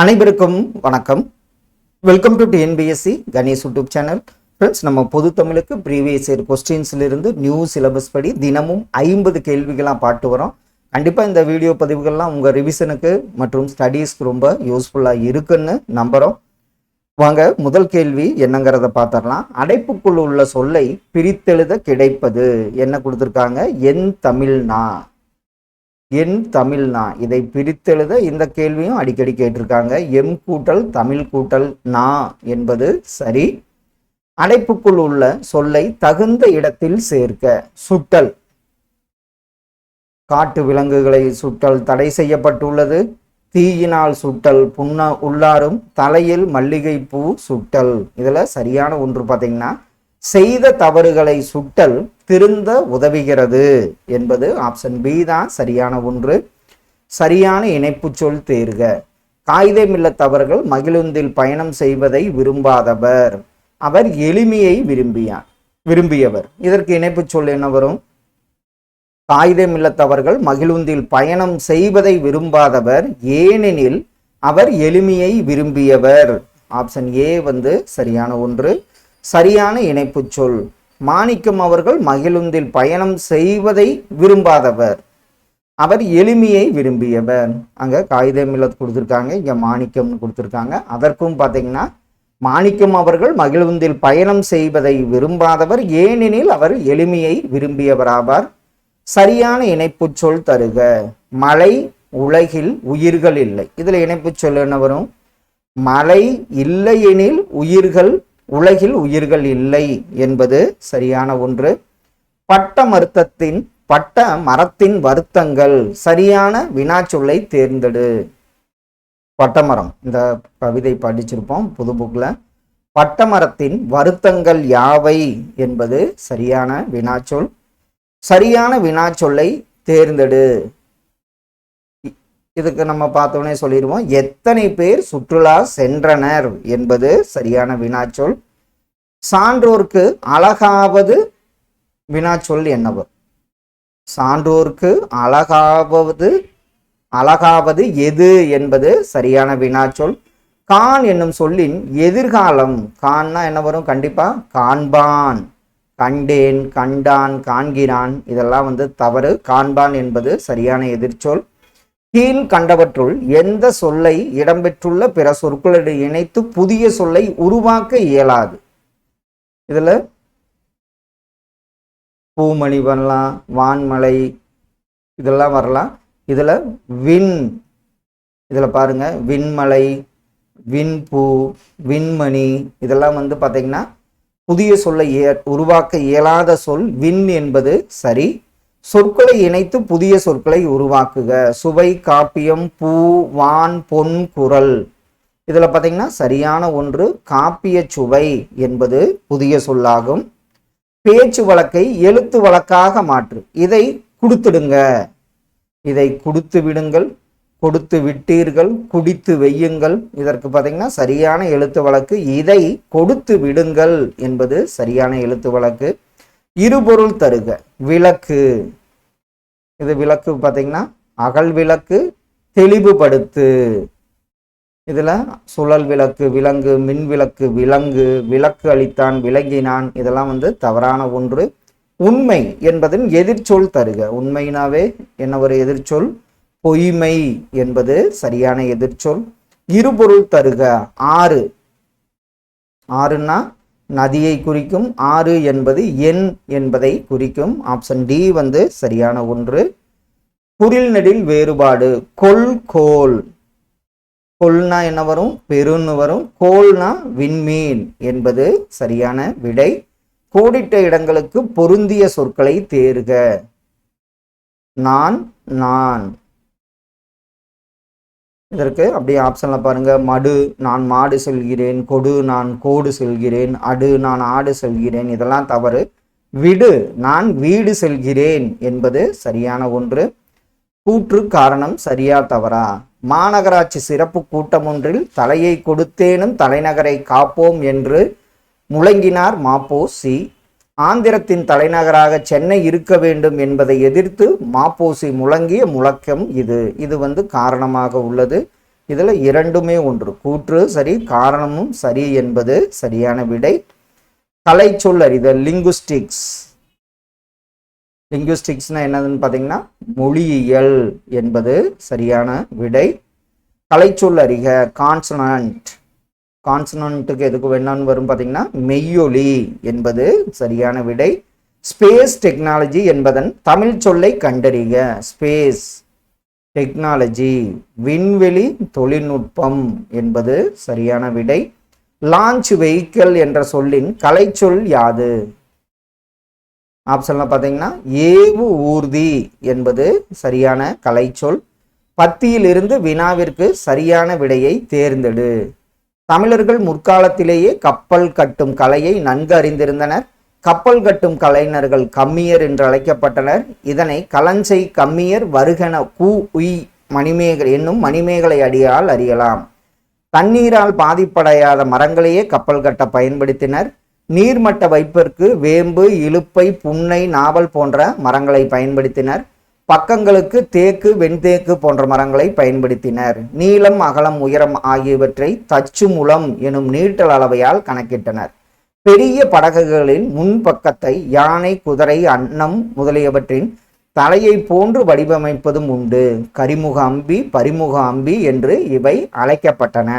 அனைவருக்கும் வணக்கம். Welcome to TNPSC Ganesh YouTube channel friends நம்ம பொது தமிழுக்கு ப்ரீவியஸ் இயர் கொஸ்டின்ஸ்லேருந்து நியூ சிலபஸ் படி தினமும் ஐம்பது கேள்விகளாக பாட்டு வரோம். கண்டிப்பாக இந்த வீடியோ பதிவுகள்லாம் உங்கள் ரிவிஷனுக்கு மற்றும் ஸ்டடீஸ்க்கு ரொம்ப யூஸ்ஃபுல்லாக இருக்குன்னு நம்புகிறோம் வாங்க முதல் கேள்வி என்னங்கிறத பார்த்துடலாம் அடைப்புக்குள் உள்ள சொல்லை பிரித்தெழுத கிடைப்பது. என்ன கொடுத்துருக்காங்க? என் தமிழ்னா என் தமிழ்னா இதை பிரித்தெழுத இந்த கேள்வியும் அடிக்கடி கேட்டிருக்காங்க. எம் கூட்டல் தமிழ் கூட்டல் நா என்பது சரி. அடைப்புக்குள் உள்ள சொல்லை தகுந்த இடத்தில் சேர்க்க சுட்டல். காட்டு விலங்குகளை சுட்டல் தடை செய்யப்பட்டுள்ளது. தீயினால் சுட்டல் புண்ணா உள்ளாரும் தலையில் மல்லிகை பூ சுட்டல். இதில் சரியான ஒன்று பார்த்தீங்கன்னா செய்த தவறுகளை சுட்டல் திருந்த உதவுகிறது என்பது ஆப்ஷன் பி தான். சரியான ஒன்று. சரியான இணைப்புச் சொல் தேர்க. காகிதமில்லத்தவர்கள் மகிழுந்தில் பயணம் செய்வதை விரும்பாதவர். அவர் எளிமையை விரும்பியார் விரும்பியவர். இதற்கு இணைப்புச் சொல் என்ன வரும்? காகிதமில்லத்தவர்கள் மகிழுந்தில் பயணம் செய்வதை விரும்பாதவர். ஏனெனில் அவர் எளிமையை விரும்பியவர். ஆப்ஷன் ஏ வந்து சரியான ஒன்று. சரியான இணைப்பு சொல். மாணிக்கம் அவர்கள் மகிழுந்தில் பயணம் செய்வதை விரும்பாதவர். அவர் எளிமையை விரும்பியவர். அங்க காகிதமில்லத் கொடுத்துருக்காங்க இங்க மாணிக்கம்னு கொடுத்துருக்காங்க. அதற்கும் பார்த்தீங்கன்னா மாணிக்கம் அவர்கள் மகிழுந்தில் பயணம் செய்வதை விரும்பாதவர். ஏனெனில் அவர் எளிமையை விரும்பியவராவார். சரியான இணைப்புச் சொல் தருக. மழை உலகில் உயிர்கள் இல்லை. இதுல இணைப்புச் சொல் என்ன வரும்? மழை இல்லையெனில் உயிர்கள் உலகில் உயிர்கள் இல்லை என்பது சரியான ஒன்று. பட்ட மருத்தத்தின் பட்ட மரத்தின் வருத்தங்கள் சரியான வினாச்சொல்லை தேர்ந்தெடு. பட்டமரம் இந்த கவிதை படிச்சிருப்போம் புது புக்கில் பட்டமரத்தின் வருத்தங்கள் யாவை என்பது சரியான வினாச்சொல். சரியான வினாச்சொல்லை தேர்ந்தெடு. இதுக்கு நம்ம பார்த்தோன்னே சொல்லிடுவோம். எத்தனை பேர் சுற்றுலா சென்றனர் என்பது சரியான வினாச்சொல். சான்றோர்க்கு அழகாவது வினாச்சொல் என்னவர்? சான்றோர்க்கு அழகாவது அழகாவது எது என்பது சரியான வினாச்சொல். கான் என்னும் சொல்லின் எதிர்காலம். கான்னா என்ன வரும்? கண்டிப்பா காண்பான். கண்டேன் கண்டான் காண்கிறான். இதெல்லாம் வந்து தவறு. காண்பான் என்பது சரியான எதிர்ச்சொல். கீழ் கண்டவற்றுள் எந்த சொல்லை இடம்பெற்றுள்ள பிற சொற்களோடு இணைத்து புதிய சொல்லை உருவாக்க இயலாது. இதில் பூமணி வரலாம் வான்மலை இதெல்லாம் வரலாம். இதில் விண் இதில் பாருங்க விண்மலை விண்பூ விண்மணி இதெல்லாம் வந்து பார்த்தீங்கன்னா புதிய சொல்லை ஏ- உருவாக்க இயலாத சொல் விண் என்பது சரி சொற்களை இணைத்து புதிய சொற்களை உருவாக்குக. சுவை காப்பியம் பூ வான் பொன் குரல். இதில் பார்த்தீங்கன்னா சரியான ஒன்று காப்பிய சுவை என்பது புதிய சொல்லாகும். பேச்சு வழக்கை எழுத்து வழக்காக மாற்று. இதை கொடுத்துடுங்க. இதை கொடுத்து விடுங்கள். கொடுத்து விட்டீர்கள். குடித்து வையுங்கள். இதற்கு பார்த்தீங்கன்னா சரியான எழுத்து வழக்கு. இதை கொடுத்து விடுங்கள் என்பது சரியான எழுத்து வழக்கு. இருபொருள் தருக. விளக்கு. இது விளக்கு பார்த்தீங்கன்னா அகல் விளக்கு தெளிவுபடுத்து இதில் சுழல் விளக்கு விலங்கு மின் விளக்கு விலங்கு விளக்கு அளித்தான் விளங்கினான் இதெல்லாம் வந்து தவறான ஒன்று. உண்மை என்பதன் எதிர்ச்சொல் தருக. உண்மைனாவே என்ன ஒரு எதிர்ச்சொல்? பொய்மை என்பது சரியான எதிர்ச்சொல். இருபொருள் தருக. ஆறு. ஆறுன்னா நதியை குறிக்கும் ஆறு என்பது எண் என்பதை குறிக்கும். ஆப்ஷன் டி வந்து சரியான ஒன்று. குரில் நெடில் வேறுபாடு. கொல் கோல். கொல்னா என்ன வரும்? பெருன்னு வரும். கோல்னா விண்மீன் என்பது சரியான விடை. கோடிட்ட இடங்களுக்கு பொருந்திய சொற்களை தேர்க. நான் நான். இதற்கு அப்படியே ஆப்ஷனில் பாருங்கள் மடு நான் மாடு செல்கிறேன். கொடு நான் கோடு செல்கிறேன். அடு நான் ஆடு செல்கிறேன். இதெல்லாம் தவறு. விடு நான் வீடு செல்கிறேன் என்பது சரியான ஒன்று. கூற்று காரணம் சரியா தவறா? மாநகராட்சி சிறப்பு கூட்டம் ஒன்றில் தலையை கொடுத்தேனும் தலைநகரை காப்போம் என்று முழங்கினார் மாப்போ சி. ஆந்திரத்தின் தலைநகராக சென்னை இருக்க வேண்டும் என்பதை எதிர்த்து மாப்போசி முழங்கிய முழக்கம் இது. இது வந்து காரணமாக உள்ளது. இதில் இரண்டுமே ஒன்று. கூற்று சரி காரணமும் சரி என்பது சரியான விடை. கலைச்சொல் இது லிங்குஸ்டிக்ஸ் லிங்குஸ்டிக்ஸ்னா என்னதுன்னு பார்த்தீங்கன்னா மொழியியல் என்பது சரியான விடை. கலைச்சொல் அறிக கான்சனன்ட் கான்சனன்ட்டுக்கு எதுக்கு வேணான்னு வரும் பார்த்தீங்கன்னா மெய்யொலி என்பது சரியான விடை. ஸ்பேஸ் டெக்னாலஜி என்பதன் தமிழ் சொல்லை கண்டறிக. ஸ்பேஸ் டெக்னாலஜி விண்வெளி தொழில்நுட்பம் என்பது சரியான விடை. லான்ச் வெஹிக்கிள் என்ற சொல்லின் கலைச்சொல் யாது? ஆப்ஷன்ல பார்த்தீங்கன்னா ஏவு ஊர்தி என்பது சரியான கலைச்சொல். பத்தியிலிருந்து வினாவிற்கு சரியான விடையை தேர்ந்தெடு. தமிழர்கள் முற்காலத்திலேயே கப்பல் கட்டும் கலையை நன்கு அறிந்திருந்தனர். கப்பல் கட்டும் கலைஞர்கள் கம்மியர் என்று அழைக்கப்பட்டனர். இதனை கலஞ்சை கம்மியர் வருகன கு உய் மணிமேகலை என்னும் மணிமேகலை அடியால் அறியலாம். தண்ணீரால் பாதிப்படையாத மரங்களையே கப்பல் கட்ட பயன்படுத்தினர். நீர்மட்ட வைப்பிற்கு வேம்பு இலுப்பை புன்னை நாவல் போன்ற மரங்களை பயன்படுத்தினர். பக்கங்களுக்கு தேக்கு வெண்தேக்கு போன்ற மரங்களை பயன்படுத்தினர். நீளம் அகலம் உயரம் ஆகியவற்றை தச்சு முலம் எனும் நீட்டல் அளவையால் கணக்கிட்டனர். பெரிய படகுகளின் முன்பக்கத்தை யானை குதிரை அன்னம் முதலியவற்றின் தலையை போன்று வடிவமைப்பதும் உண்டு. கரிமுக அம்பி பரிமுக அம்பி என்று இவை அழைக்கப்பட்டன.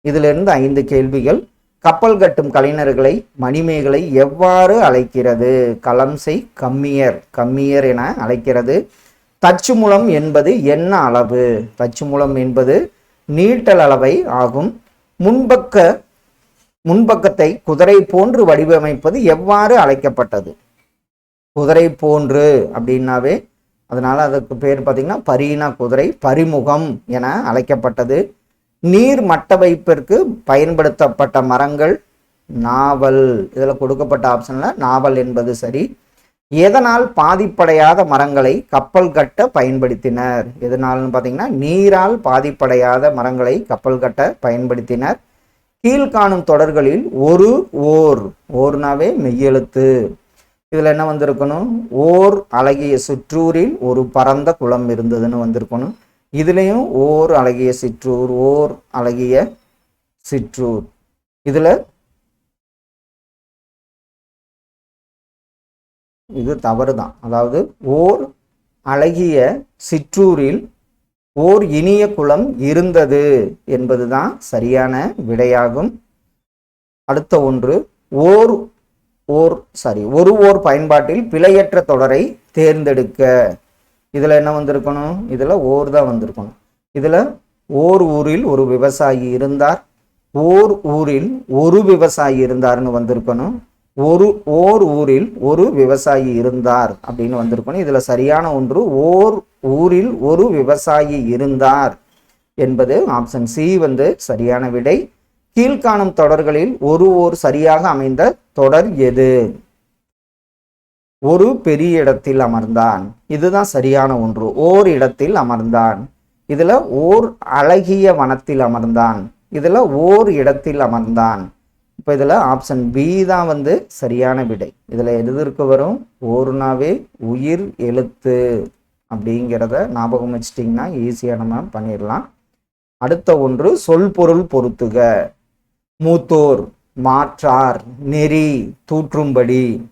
இதிலிருந்து ஐந்து கேள்விகள் கப்பல் கட்டும் கலைஞர்களை மணிமேகலை எவ்வாறு அழைக்கிறது? களம்சை கம்மியர் கம்மியர் என அழைக்கிறது. தச்சுமுலம் என்பது என்ன அளவு? தச்சுமுலம் என்பது நீட்டல் அளவை ஆகும். முன்பக்க முன்பக்கத்தை குதிரை போன்று வடிவமைப்பது எவ்வாறு அழைக்கப்பட்டது? குதிரை போன்று அப்படின்னாவே அதனால அதுக்கு பேர் பார்த்தீங்கன்னா பரீனா குதிரை பரிமுகம் என அழைக்கப்பட்டது. நீர் மட்ட வைப்பிற்கு பயன்படுத்தப்பட்ட மரங்கள் நாவல். இதில் கொடுக்கப்பட்ட ஆப்ஷனில் நாவல் என்பது சரி. எதனால் பாதிப்படையாத மரங்களை கப்பல் கட்ட பயன்படுத்தினர்? எதனால்னு பார்த்தீங்கன்னா நீரால் பாதிப்படையாத மரங்களை கப்பல் கட்ட பயன்படுத்தினர். கீழ்காணும் தொடர்களில் ஒரு ஓர். ஓர்னாவே மெய்யெழுத்து. இதில் என்ன வந்திருக்கணும்? ஓர் அழகிய சுற்றூரில் ஒரு பரந்த குளம் இருந்ததுன்னு வந்திருக்கணும். இதுலேயும் ஓர் அழகிய சிற்றூர் ஓர் அழகிய சிற்றூர். இதில் இது தவறு தான் அதாவது ஓர் அழகிய சிற்றூரில் ஓர் இனிய குளம் இருந்தது என்பதுதான் சரியான விடையாகும். அடுத்த ஒன்று ஓர் ஓர் சாரி ஒரு ஓர் பயன்பாட்டில் பிழையற்ற தொடரை தேர்ந்தெடுக்க. இதில் என்ன வந்திருக்கணும்? இதில் ஓர் தான் வந்திருக்கணும். இதில் ஓர் ஊரில் ஒரு விவசாயி இருந்தார். ஓர் ஊரில் ஒரு விவசாயி இருந்தார்னு வந்திருக்கணும். ஒரு ஓர் ஊரில் ஒரு விவசாயி இருந்தார் அப்படின்னு வந்திருக்கணும். இதில் சரியான ஒன்று ஓர் ஊரில் ஒரு விவசாயி இருந்தார் என்பது ஆப்ஷன் சி வந்து சரியான விடை. கீழ்காணும் தொடர்களில் ஒரு ஓர் சரியாக அமைந்த தொடர் எது? ஒரு பெரிய இடத்தில் அமர்ந்தான். இதுதான் சரியான ஒன்று. ஓர் இடத்தில் அமர்ந்தான். இதில் ஓர் அழகிய வனத்தில் அமர்ந்தான். இதில் ஓர் இடத்தில் அமர்ந்தான். இப்போ இதில் ஆப்ஷன் பி தான் வந்து சரியான விடை. இதில் எது வரும்? ஓர்னாவே உயிர் எழுத்து அப்படிங்கிறத ஞாபகம் வச்சிட்டிங்கன்னா ஈஸியாக நம்ம பண்ணிடலாம். அடுத்த ஒன்று சொல் பொருள் பொருத்துக. மூத்தோர் மாற்றார் நெறி தூற்றும்படி.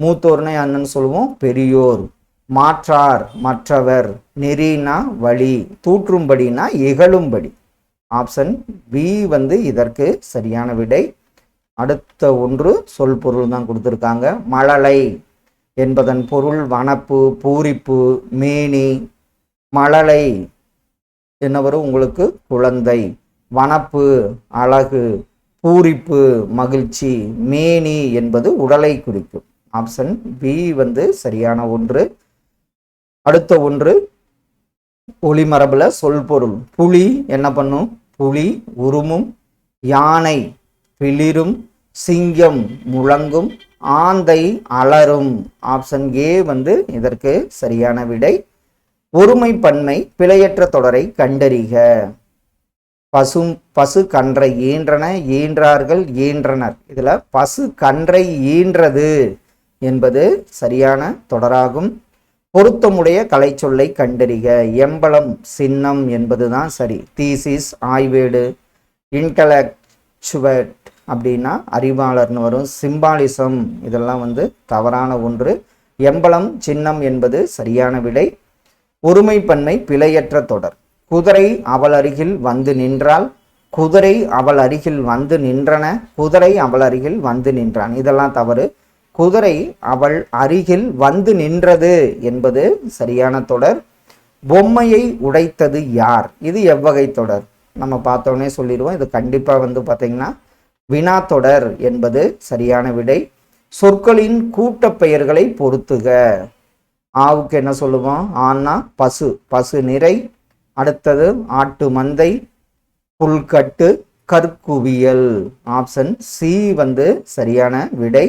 மூத்தோர்னா என்னன்னு சொல்லுவோம் பெரியோர் மாற்றார் மற்றவர் நெறினா வழி தூற்றும்படினா இகழும்படி. ஆப்ஷன் பி வந்து இதற்கு சரியான விடை. அடுத்த ஒன்று சொல் பொருள் தான் கொடுத்துருக்காங்க. மழலை என்பதன் பொருள் வனப்பு பூரிப்பு மேனி. மழலை என்ன வரும் உங்களுக்கு குழந்தை. வனப்பு அழகு. பூரிப்பு மகிழ்ச்சி. மேனி என்பது உடலை குறிக்கும். ஆப்ஷன் பி வந்து சரியான ஒன்று. அடுத்த ஒன்று ஒளிமரபில் சொல் பொருள் புலி என்ன பண்ணும்? புலி உருமும் யானை பிளிரும் சிங்கம் முழங்கும் ஆந்தை அலரும். ஆப்ஷன் ஏ வந்து இதற்கு சரியான விடை. ஒருமை பன்மை பிழையற்ற தொடரை கண்டறிக. பசு பசு கன்றை ஈன்றன ஈன்றார்கள் ஈன்றனர் இதில் பசு கன்றை ஈன்றது என்பது சரியான தொடராகும். பொருத்தமுடைய கலைச்சொல்லை கண்டறிக. எம்பளம் சின்னம் என்பதுதான் சரி. தீசிஸ் ஆய்வேடு இன்டலெக்சுவட் அப்படின்னா அறிவாளர்னு வரும். சிம்பாலிசம் இதெல்லாம் வந்து தவறான ஒன்று. எம்பளம் சின்னம் என்பது சரியான விடை. ஒருமைப்பன்மை பிழையற்ற தொடர். குதிரை அவள் அருகில் வந்து நின்றால் குதிரை அவள் அருகில் வந்து நின்றன. குதிரை அவள் அருகில் வந்து நின்றான். இதெல்லாம் தவறு. குதிரை அவள் அருகில் வந்து நின்றது என்பது சரியான தொடர். பொம்மையை உடைத்தது யார்? இது எவ்வகை தொடர். நம்ம பார்த்தோன்னே சொல்லிடுவோம். இது கண்டிப்பாக வந்து பார்த்தீங்கன்னா வினா தொடர் என்பது சரியான விடை. சொற்களின் கூட்ட பெயர்களை பொருத்துக ஆவுக்கு என்ன சொல்லுவோம்? ஆன்னா பசு பசு நிறை. அடுத்தது ஆட்டு மந்தை புல்கட்டு கற்குவியல். ஆப்ஷன் சி வந்து சரியான விடை.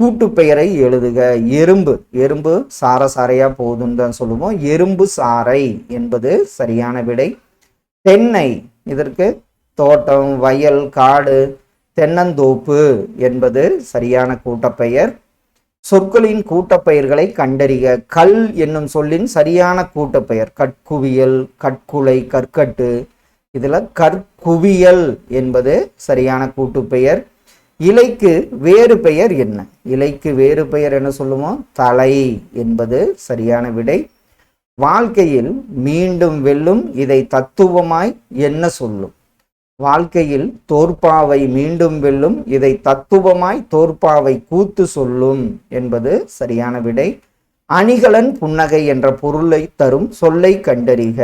கூட்டு பெயரை எழுதுக. எறும்பு. எறும்பு சார சாரையா போகுதுன்னு தான் சொல்லுவோம். எறும்பு சாறை என்பது சரியான விடை. தென்னை இதற்கு தோட்டம் வயல் காடு தென்னந்தோப்பு என்பது சரியான கூட்டப்பெயர் சொற்களின் கூட்டப்பெயர்களை கண்டறிக. கல் என்னும் சொல்லின் சரியான கூட்டப்பெயர் கற்குவியல் கற்குலை கற்கட்டு. இதில் கற்குவியல் என்பது சரியான கூட்டுப்பெயர் இலைக்கு வேறு பெயர் என்ன? இலைக்கு வேறு பெயர் என்ன சொல்லுவோம் தலை என்பது சரியான விடை. வாழ்க்கையில் மீண்டும் வெல்லும் இதை தத்துவமாய் என்ன சொல்லும்? வாழ்க்கையில் தோற்பாவை மீண்டும் வெல்லும் இதை தத்துவமாய் தோற்பாவை கூத்து சொல்லும் என்பது சரியான விடை. அணிகலன் புன்னகை என்ற பொருளை தரும் சொல்லை கண்டறிக.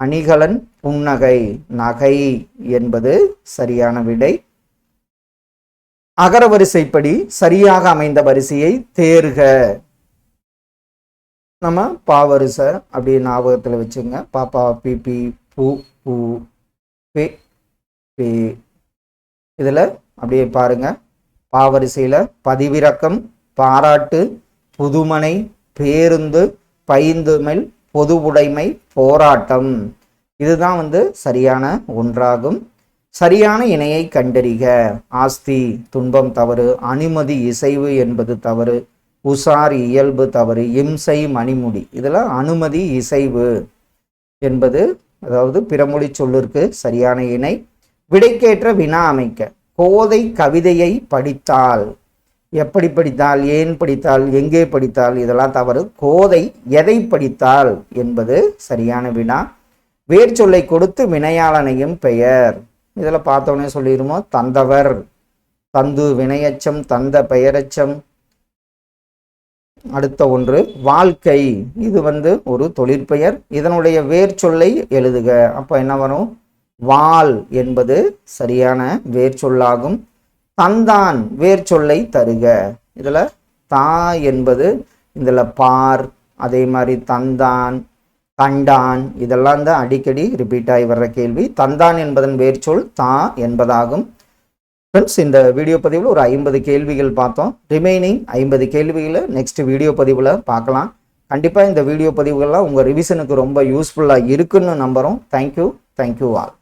அணிகலன் புன்னகை நகை என்பது சரியான விடை. அகர வரிசைப்படி சரியாக அமைந்த வரிசையை தேர்க. நம்ம பாவரிசை அப்படி ஞாபகத்தில் வச்சுங்க. பாப்பா பிபி பூ பூ பே பே இதில் அப்படியே பாருங்க. பாவரிசையில் பதிவிறக்கம் பாராட்டு புதுமனை பேருந்து பைந்துமிழ் பொதுவுடைமை போராட்டம். இதுதான் வந்து சரியான ஒன்றாகும். சரியான இணையை கண்டறிக. ஆஸ்தி துன்பம் தவறு அனுமதி இசைவு என்பது தவறு உசார் இயல்பு தவறு இம்சை மணிமுடி. இதெல்லாம் அனுமதி இசைவு என்பது அதாவது பிறமொழி சொல்லிற்கு சரியான இணை. விடைக்கேற்ற வினா அமைக்க. கோதை கவிதையை படித்தால் எப்படி படித்தால் ஏன் படித்தால் எங்கே படித்தால் இதெல்லாம் தவறு. கோதை எதை படித்தால் என்பது சரியான வினா. வேர்ச்சொல்லை கொடுத்து வினையாளனையும் பெயர். இதில் பார்த்தோன்னே சொல்லிடுமோ தந்தவர் தந்து வினையச்சம் தந்த பெயரச்சம். அடுத்த ஒன்று வாழ்க்கை. இது வந்து ஒரு தொழிற்பெயர் இதனுடைய வேர்ச்சொல்லை எழுதுக. அப்போ என்ன வரும்? வாள் என்பது சரியான வேர்ச்சொல்லாகும் தந்தான் வேர்ச்சொல்லை தருக. இதில் தா என்பது இதில் பார் அதே மாதிரி தந்தான் கண்டான் இதெல்லாம் தான் அடிக்கடி ரிப்பீட் ஆகி வர்ற கேள்வி. தந்தான் என்பதன் வேர்ச்சொல் தா என்பதாகும். ஃப்ரெண்ட்ஸ் இந்த வீடியோ பதிவில் ஒரு ஐம்பது கேள்விகள் பார்த்தோம். ரிமைனிங் ஐம்பது கேள்விகளை நெக்ஸ்ட் வீடியோ பதிவில் பார்க்கலாம். கண்டிப்பாக இந்த வீடியோ பதிவுகள்லாம் உங்கள் ரிவிஷனுக்கு ரொம்ப யூஸ்ஃபுல்லாக இருக்குன்னு நம்புகிறோம் தேங்க்யூ தேங்க்யூ ஆல்